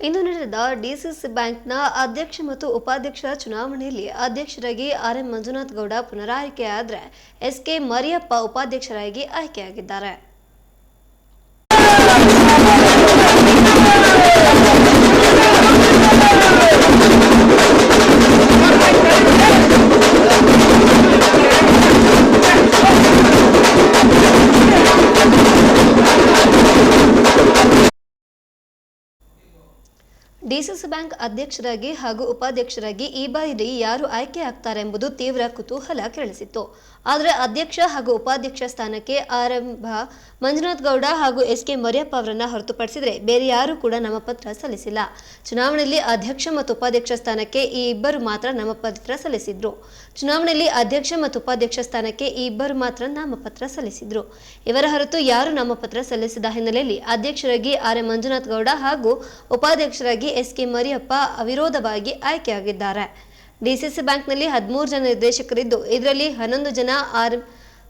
ಇಂದು ನಡೆದ ಡಿಸಿಸಿ ಬ್ಯಾಂಕ್ನ ಅಧ್ಯಕ್ಷ ಮತ್ತು ಉಪಾಧ್ಯಕ್ಷರ ಚುನಾವಣೆಯಲ್ಲಿ ಅಧ್ಯಕ್ಷರಾಗಿ ಆರ್ ಎಂ ಮಂಜುನಾಥ್ ಗೌಡ ಪುನರಾಯ್ಕೆಯಾದರೆ ಎಸ್ಕೆ ಮರಿಯಪ್ಪ ಉಪಾಧ್ಯಕ್ಷರಾಗಿ ಆಯ್ಕೆಯಾಗಿದ್ದಾರೆ. ಡಿಸಿಸಿ ಬ್ಯಾಂಕ್ ಅಧ್ಯಕ್ಷರಾಗಿ ಹಾಗೂ ಉಪಾಧ್ಯಕ್ಷರಾಗಿ ಈ ಬಾರಿ ಯಾರು ಆಯ್ಕೆ ಆಗ್ತಾರೆಂಬುದು ತೀವ್ರ ಕುತೂಹಲ ಕೆರಳಿಸಿತ್ತು. ಆದರೆ ಅಧ್ಯಕ್ಷ ಹಾಗೂ ಉಪಾಧ್ಯಕ್ಷ ಸ್ಥಾನಕ್ಕೆ ಆರಂಭ ಮಂಜುನಾಥ್ ಗೌಡ ಹಾಗೂ ಎಸ್ ಕೆ ಮರಿಯಪ್ಪ ಅವರನ್ನ ಹೊರತುಪಡಿಸಿದರೆ ಬೇರೆ ಯಾರೂ ಕೂಡ ನಾಮಪತ್ರ ಸಲ್ಲಿಸಿಲ್ಲ. ಚುನಾವಣೆಯಲ್ಲಿ ಅಧ್ಯಕ್ಷ ಮತ್ತು ಉಪಾಧ್ಯಕ್ಷ ಸ್ಥಾನಕ್ಕೆ ಈ ಇಬ್ಬರು ಮಾತ್ರ ನಾಮಪತ್ರ ಸಲ್ಲಿಸಿದ್ರು. ಚುನಾವಣೆಯಲ್ಲಿ ಅಧ್ಯಕ್ಷ ಮತ್ತು ಉಪಾಧ್ಯಕ್ಷ ಸ್ಥಾನಕ್ಕೆ ಈ ಇಬ್ಬರು ಮಾತ್ರ ನಾಮಪತ್ರ ಸಲ್ಲಿಸಿದ್ರು. ಇವರ ಹೊರತು ಯಾರು ನಾಮಪತ್ರ ಸಲ್ಲಿಸಿದ ಹಿನ್ನೆಲೆಯಲ್ಲಿ ಅಧ್ಯಕ್ಷರಾಗಿ ಆರ್ ಎಂ ಮಂಜುನಾಥ್ ಗೌಡ ಹಾಗೂ ಉಪಾಧ್ಯಕ್ಷರಾಗಿ ಎಸ್ ಕೆ ಮರಿಯಪ್ಪ ಅವಿರೋಧವಾಗಿ ಆಯ್ಕೆಯಾಗಿದ್ದಾರೆ. ಡಿಸಿಸಿ ಬ್ಯಾಂಕ್ನಲ್ಲಿ ಹದಿಮೂರು ಜನ ನಿರ್ದೇಶಕರಿದ್ದು, ಇದರಲ್ಲಿ ಹನ್ನೊಂದು ಜನ ಆರ್,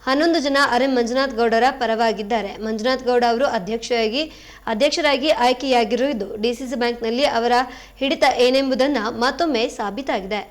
ಹನ್ನೊಂದು ಜನ ಆರ್ ಎಂ ಮಂಜುನಾಥ್ ಗೌಡರ ಪರವಾಗಿದ್ದಾರೆ. ಮಂಜುನಾಥ್ ಗೌಡ ಅವರು ಅಧ್ಯಕ್ಷರಾಗಿ ಅಧ್ಯಕ್ಷರಾಗಿ ಆಯ್ಕೆಯಾಗಿರುವುದು ಡಿಸಿಸಿ ಬ್ಯಾಂಕ್ನಲ್ಲಿ ಅವರ ಹಿಡಿತ ಏನೆಂಬುದನ್ನು ಮತ್ತೊಮ್ಮೆ ಸಾಬೀತಾಗಿದೆ.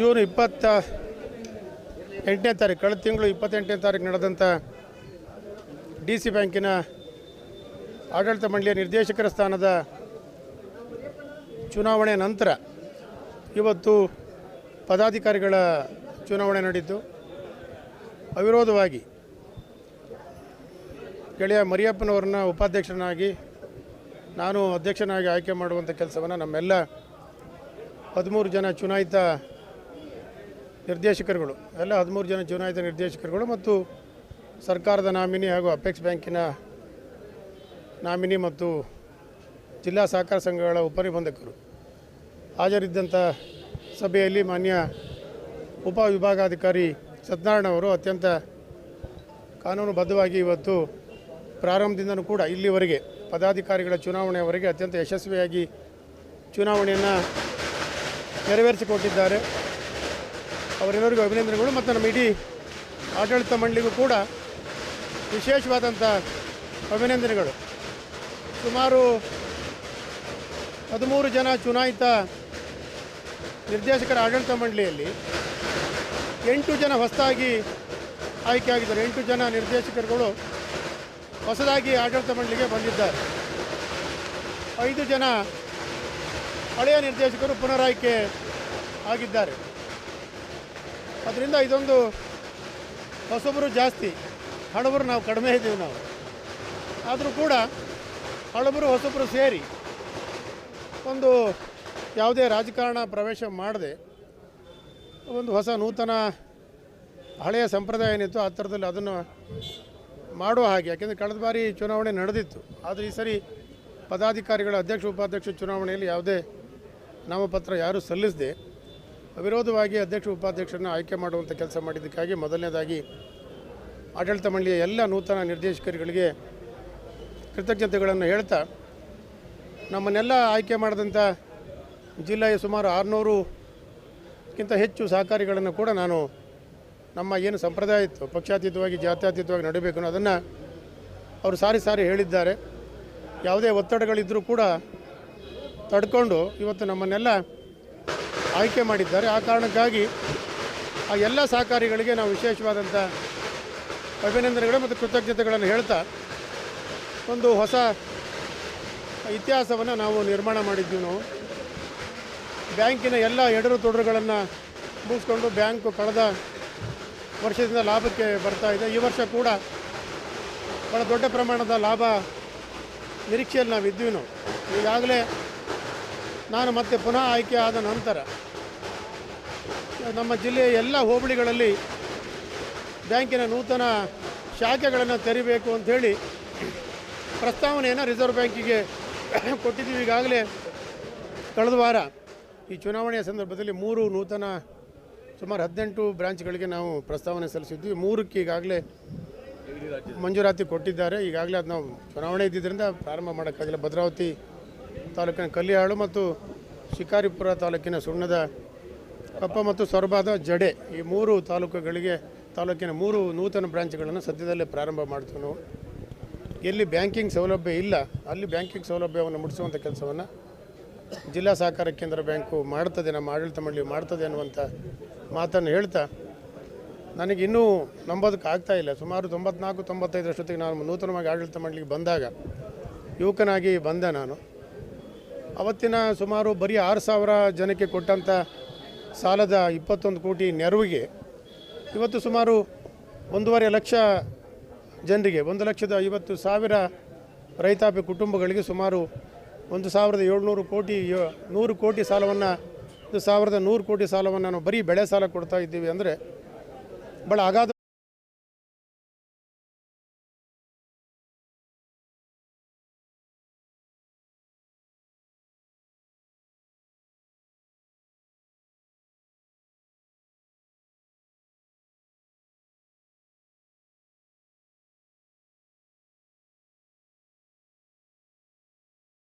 ಜೂನ್ ಇಪ್ಪತ್ತ ಎಂಟನೇ ತಾರೀಕು, ಕಳೆದ ತಿಂಗಳು ಇಪ್ಪತ್ತೆಂಟನೇ ತಾರೀಕು ನಡೆದಂಥ ಡಿ ಸಿ ಬ್ಯಾಂಕಿನ ಆಡಳಿತ ಮಂಡಳಿಯ ನಿರ್ದೇಶಕರ ಸ್ಥಾನದ ಚುನಾವಣೆ ನಂತರ ಇವತ್ತು ಪದಾಧಿಕಾರಿಗಳ ಚುನಾವಣೆ ನಡೆಯಿತು. ಅವಿರೋಧವಾಗಿ ಗೆಳೆಯ ಮರಿಯಪ್ಪನವ್ರನ್ನ ಉಪಾಧ್ಯಕ್ಷನಾಗಿ ನಾನು ಅಧ್ಯಕ್ಷನಾಗಿ ಆಯ್ಕೆ ಮಾಡುವಂಥ ಕೆಲಸವನ್ನು ನಮ್ಮೆಲ್ಲ ಹದಿಮೂರು ಜನ ಚುನಾಯಿತ ನಿರ್ದೇಶಕರುಗಳು, ಎಲ್ಲ ಹದಿಮೂರು ಜನ ಚುನಾಯಿತ ನಿರ್ದೇಶಕರುಗಳು ಮತ್ತು ಸರ್ಕಾರದ ನಾಮಿನಿ ಹಾಗೂ ಅಪೆಕ್ಸ್ ಬ್ಯಾಂಕಿನ ನಾಮಿನಿ ಮತ್ತು ಜಿಲ್ಲಾ ಸಹಕಾರ ಸಂಘಗಳ ಉಪನಿಬಂಧಕರು. ಹಾಜರಿದ್ದಂಥ ಸಭೆಯಲ್ಲಿ ಮಾನ್ಯ ಉಪವಿಭಾಗಾಧಿಕಾರಿ ಸತ್ಯನಾರಾಯಣ ಅವರು ಅತ್ಯಂತ ಕಾನೂನುಬದ್ಧವಾಗಿ ಇವತ್ತು ಪ್ರಾರಂಭದಿಂದನೂ ಕೂಡ ಇಲ್ಲಿವರೆಗೆ ಪದಾಧಿಕಾರಿಗಳ ಚುನಾವಣೆಯವರೆಗೆ ಅತ್ಯಂತ ಯಶಸ್ವಿಯಾಗಿ ಚುನಾವಣೆಯನ್ನು ನೆರವೇರಿಸಿಕೊಟ್ಟಿದ್ದಾರೆ. ಅವರೆಲ್ಲರಿಗೂ ಅಭಿನಂದನೆಗಳು. ಮತ್ತು ನಮ್ಮ ಇಡೀ ಆಡಳಿತ ಮಂಡಳಿಗೂ ಕೂಡ ವಿಶೇಷವಾದಂಥ ಅಭಿನಂದನೆಗಳು. ಸುಮಾರು ಹದಿಮೂರು ಜನ ಚುನಾಯಿತ ನಿರ್ದೇಶಕರ ಆಡಳಿತ ಮಂಡಳಿಯಲ್ಲಿ ಎಂಟು ಜನ ಹೊಸದಾಗಿ ಆಯ್ಕೆಯಾಗಿದ್ದಾರೆ ಎಂಟು ಜನ ನಿರ್ದೇಶಕರುಗಳು ಹೊಸದಾಗಿ ಆಡಳಿತ ಮಂಡಳಿಗೆ ಬಂದಿದ್ದಾರೆ. ಐದು ಜನ ಹಳೆಯ ನಿರ್ದೇಶಕರು ಪುನರಾಯ್ಕೆ ಆಗಿದ್ದಾರೆ. ಅದರಿಂದ ಇದೊಂದು ಹೊಸಬರು ಜಾಸ್ತಿ, ಹಳಬರು ನಾವು ಕಡಿಮೆ ಇದ್ದೀವಿ ನಾವು. ಆದರೂ ಕೂಡ ಹಳಬರು ಹೊಸಬರು ಸೇರಿ ಒಂದು ಯಾವುದೇ ರಾಜಕಾರಣ ಪ್ರವೇಶ ಮಾಡದೆ ಒಂದು ಹೊಸ ನೂತನ ಹಳೆಯ ಸಂಪ್ರದಾಯ ಏನಿತ್ತು ಆ ಥರದಲ್ಲಿ ಅದನ್ನು ಮಾಡುವ ಹಾಗೆ. ಯಾಕೆಂದರೆ ಕಳೆದ ಬಾರಿ ಚುನಾವಣೆ ನಡೆದಿತ್ತು. ಆದರೆ ಈ ಸರಿ ಪದಾಧಿಕಾರಿಗಳ ಅಧ್ಯಕ್ಷ, ಉಪಾಧ್ಯಕ್ಷ ಚುನಾವಣೆಯಲ್ಲಿ ಯಾವುದೇ ನಾಮಪತ್ರ ಯಾರೂ ಸಲ್ಲಿಸದೆ ಅವಿರೋಧವಾಗಿ ಅಧ್ಯಕ್ಷ ಉಪಾಧ್ಯಕ್ಷರನ್ನು ಆಯ್ಕೆ ಮಾಡುವಂಥ ಕೆಲಸ ಮಾಡಿದ್ದಕ್ಕಾಗಿ ಮೊದಲನೇದಾಗಿ ಆಡಳಿತ ಮಂಡಳಿಯ ಎಲ್ಲ ನೂತನ ನಿರ್ದೇಶಕರುಗಳಿಗೆ ಕೃತಜ್ಞತೆಗಳನ್ನು ಹೇಳ್ತಾ ನಮ್ಮನ್ನೆಲ್ಲ ಆಯ್ಕೆ ಮಾಡಿದಂಥ ಜಿಲ್ಲೆಯ ಸುಮಾರು ಆರುನೂರುಕ್ಕಿಂತ ಹೆಚ್ಚು ಸಹಕಾರಿಗಳನ್ನು ಕೂಡ ನಾನು ನಮ್ಮ ಏನು ಸಂಪ್ರದಾಯ ಇತ್ತು ಪಕ್ಷಾತೀತವಾಗಿ, ಜಾತ್ಯತೀತವಾಗಿ ನಡೀಬೇಕು ಅನ್ನೋ ಅದನ್ನು ಅವರು ಸಾರಿ ಸಾರಿ ಹೇಳಿದ್ದಾರೆ. ಯಾವುದೇ ಒತ್ತಡಗಳಿದ್ದರೂ ಕೂಡ ತಡ್ಕೊಂಡು ಇವತ್ತು ನಮ್ಮನ್ನೆಲ್ಲ ಆಯ್ಕೆ ಮಾಡಿದ್ದಾರೆ. ಆ ಕಾರಣಕ್ಕಾಗಿ ಆ ಎಲ್ಲ ಸಹಕಾರಿಗಳಿಗೆ ನಾವು ವಿಶೇಷವಾದಂಥ ಅಭಿನಂದನೆಗಳು ಮತ್ತು ಕೃತಜ್ಞತೆಗಳನ್ನು ಹೇಳ್ತಾ ಒಂದು ಹೊಸ ಇತಿಹಾಸವನ್ನು ನಾವು ನಿರ್ಮಾಣ ಮಾಡಿದ್ವಿ ನಾವು. ಬ್ಯಾಂಕಿನ ಎಲ್ಲ ಎಡರು ತೊಡರುಗಳನ್ನು ಮುಗಿಸ್ಕೊಂಡು ಬ್ಯಾಂಕು ಕಳೆದ ವರ್ಷದಿಂದ ಲಾಭಕ್ಕೆ ಬರ್ತಾ ಇದೆ. ಈ ವರ್ಷ ಕೂಡ ಭಾಳ ದೊಡ್ಡ ಪ್ರಮಾಣದ ಲಾಭ ನಿರೀಕ್ಷೆಯಲ್ಲಿ ನಾವು ಇದ್ದೀವಿ ನಾವು. ಈಗಾಗಲೇ ನಾನು ಮತ್ತೆ ಪುನಃ ಆಯ್ಕೆ ಆದ ನಂತರ ನಮ್ಮ ಜಿಲ್ಲೆಯ ಎಲ್ಲ ಹೋಬಳಿಗಳಲ್ಲಿ ಬ್ಯಾಂಕಿನ ನೂತನ ಶಾಖೆಗಳನ್ನು ತೆರಿಬೇಕು ಅಂಥೇಳಿ ಪ್ರಸ್ತಾವನೆಯನ್ನು ರಿಸರ್ವ್ ಬ್ಯಾಂಕಿಗೆ ಕೊಟ್ಟಿದ್ದೀವಿ ಈಗಾಗಲೇ. ಕಳೆದ ವಾರ ಈ ಚುನಾವಣೆಯ ಸಂದರ್ಭದಲ್ಲಿ ಮೂರು ನೂತನ ಸುಮಾರು ಹದಿನೆಂಟು ಬ್ರಾಂಚ್ಗಳಿಗೆ ನಾವು ಪ್ರಸ್ತಾವನೆ ಸಲ್ಲಿಸಿದ್ವಿ. ಮೂರಕ್ಕೆ ಈಗಾಗಲೇ ಮಂಜೂರಾತಿ ಕೊಟ್ಟಿದ್ದಾರೆ. ಈಗಾಗಲೇ ಅದು ನಾವು ಚುನಾವಣೆ ಇದ್ದಿದ್ದರಿಂದ ಪ್ರಾರಂಭ ಮಾಡೋಕ್ಕಾಗಿಲ್ಲ. ಭದ್ರಾವತಿ ತಾಲೂಕಿನ ಕಲ್ಲಿಹಾಳು ಮತ್ತು ಶಿಕಾರಿಪುರ ತಾಲೂಕಿನ ಸುಣ್ಣದ ಕಪ್ಪ ಮತ್ತು ಸೊರಬಾದ ಜಡೆ ಈ ಮೂರು ತಾಲೂಕುಗಳಿಗೆ ತಾಲೂಕಿನ ಮೂರು ನೂತನ ಬ್ರಾಂಚ್ಗಳನ್ನು ಸದ್ಯದಲ್ಲೇ ಪ್ರಾರಂಭ ಮಾಡ್ತೀವಿ ನಾವು. ಎಲ್ಲಿ ಬ್ಯಾಂಕಿಂಗ್ ಸೌಲಭ್ಯ ಇಲ್ಲ, ಅಲ್ಲಿ ಬ್ಯಾಂಕಿಂಗ್ ಸೌಲಭ್ಯವನ್ನು ಮುಟ್ಟಿಸುವಂಥ ಕೆಲಸವನ್ನು ಜಿಲ್ಲಾ ಸಹಕಾರ ಕೇಂದ್ರ ಬ್ಯಾಂಕು ಮಾಡ್ತದೆ, ನಮ್ಮ ಆಡಳಿತ ಮಂಡಳಿ ಮಾಡ್ತದೆ ಅನ್ನುವಂಥ ಮಾತನ್ನು ಹೇಳ್ತಾ ನನಗೆ ಇನ್ನೂ ನಂಬೋದಕ್ಕೆ ಆಗ್ತಾ ಇಲ್ಲ. ಸುಮಾರು ತೊಂಬತ್ನಾಲ್ಕು ತೊಂಬತ್ತೈದರಷ್ಟೊತ್ತಿಗೆ ನಾನು ನೂತನವಾಗಿ ಆಡಳಿತ ಮಂಡಳಿಗೆ ಬಂದಾಗ ಯುವಕನಾಗಿ ಬಂದೆ ನಾನು. ಅವತ್ತಿನ ಸುಮಾರು ಬರೀ ಆರು ಸಾವಿರ ಜನಕ್ಕೆ ಕೊಟ್ಟಂಥ ಸಾಲದ ಇಪ್ಪತ್ತೊಂದು ಕೋಟಿ ನೆರವಿಗೆ ಇವತ್ತು ಸುಮಾರು ಒಂದೂವರೆ ಲಕ್ಷ ಜನರಿಗೆ, ಒಂದು ಲಕ್ಷದ ಐವತ್ತು ಸಾವಿರ ರೈತಾಪಿ ಕುಟುಂಬಗಳಿಗೆ ಸುಮಾರು ಒಂದು ಸಾವಿರದ ಏಳ್ನೂರು ಕೋಟಿ ನೂರು ಕೋಟಿ ಸಾಲವನ್ನು, ಒಂದು ಸಾವಿರದ ನೂರು ಕೋಟಿ ಸಾಲವನ್ನು ನಾವು ಬರೀ ಬೆಳೆ ಸಾಲ ಕೊಡ್ತಾ ಇದ್ದೀವಿ ಅಂದರೆ ಭಾಳ ಅಗಾಧ